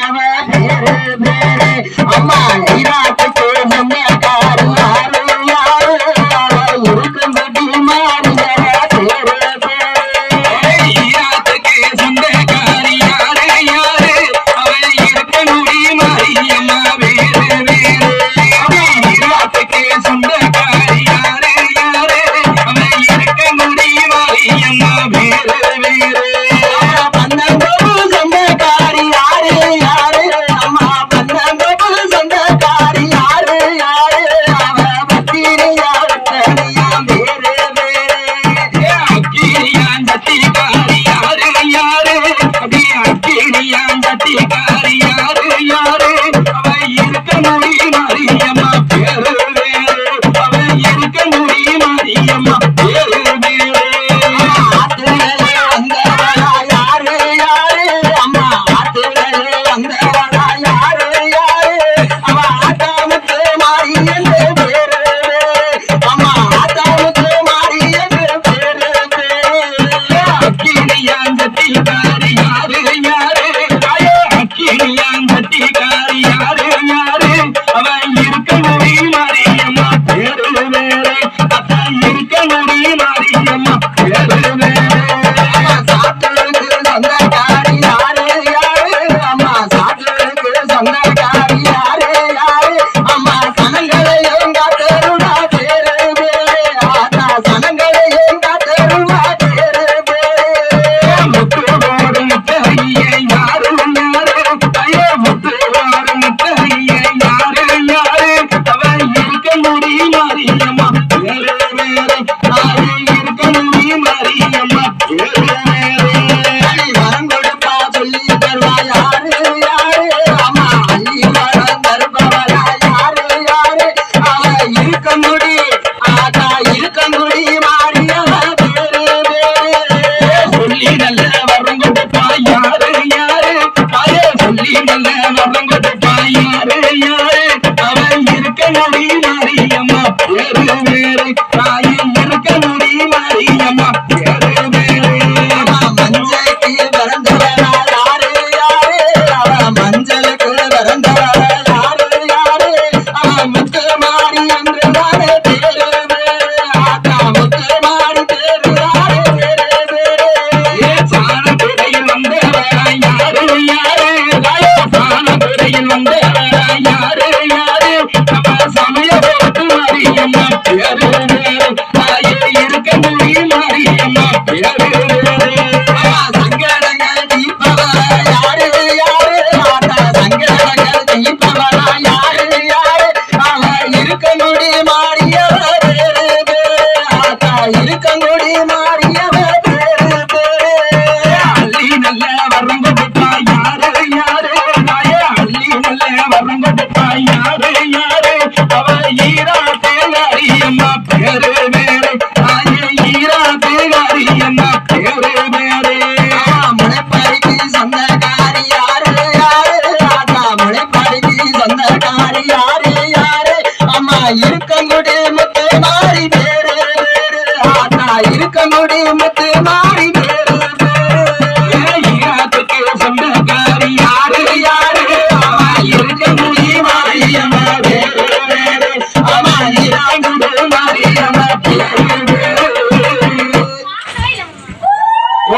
அவ பேரு அம்மா முடியுமா? யாரு யாரு? அவ இருக்க முடியுமா ஐயம்மா இருக்க